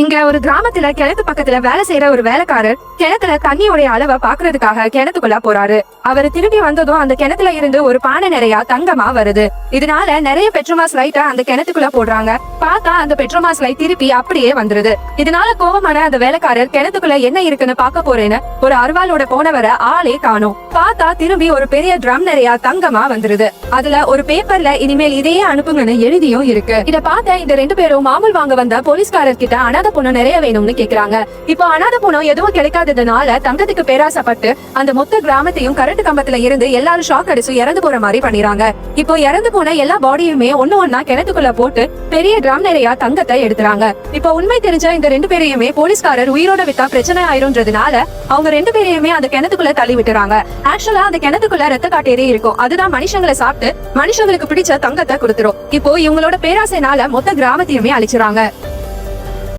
இங்க ஒரு கிராமத்துல கிணத்து பக்கத்துல வேலை செய்யற ஒரு வேலைக்காரர் கிணத்துல தண்ணியோடைய அளவை பாக்குறதுக்காக கிணத்துக்குள்ள போறாரு. அவர் திரும்பி வந்ததும் அந்த கிணத்துல இருந்து ஒரு பானை நிறைய தங்கமா வருது. இதனால நிறைய பெட்ரோமாஸ் லைட்டை அந்த கிணத்துக்குள்ள போடுறாங்க. பார்த்தா அந்த பெட்ரோமாஸ் லைட் திருப்பி அப்படியே வந்துருது. இதனால கோபமான அந்த வேலைக்காரர் கிணத்துக்குள்ள என்ன இருக்குன்னு பாக்க போறேன்னு ஒரு அருவாளோட போனவரை ஆளே காணும். பார்த்தா திரும்பி ஒரு பெரிய ட்ரம் நிறைய தங்கமா வந்துருது. அதுல ஒரு பேப்பர்ல இனிமேல் இதையே அனுப்புங்கன்னு எழுதியும் இருக்கு. இத பார்த்த இந்த ரெண்டு பேரும் மாமூல் வாங்க வந்த போலீஸ்காரர் கிட்ட அனாத பொண்ணு நிறைய வேணும்னு கேக்குறாங்க. இப்போ அனாத பொண்ணு எதுவும் கிடைக்காததுனால தங்கத்துக்கு பேராசப்பட்டு அந்த மொத்த கிராமத்தையும் கரண்ட் கம்பத்துல இருந்து எல்லாரும் ஷாக் அடிச்சு இறந்து போற மாதிரி பண்ணிடுறாங்க. இப்போ இறந்து போன எல்லா பாடியுமே ஒண்ணு ஒன்னா கிணத்துக்குள்ள போட்டு பெரிய கிராம் நிறைய தங்கத்தை எடுத்துறாங்க. இப்போ உண்மை தெரிஞ்ச இந்த ரெண்டு பேரையுமே போலீஸ்காரர் உயிரோட விட்டா பிரச்சனை ஆயிரும்ன்றதுனால அவங்க ரெண்டு பேரையுமே அந்த கிணத்துக்குள்ள தள்ளி விட்டுறாங்க. ஆக்சுவலா அந்த கிணத்துக்குள்ள ரத்த காட்டேரி இருக்கும். அதுதான் மனுஷங்களை சாப்பிட்டு மனுஷங்களுக்கு பிடிச்ச தங்கத்தை கொடுத்துரும். இப்போ இவங்களோட பேராசைனால மொத்த கிராமத்தையுமே அழிச்சுறாங்க.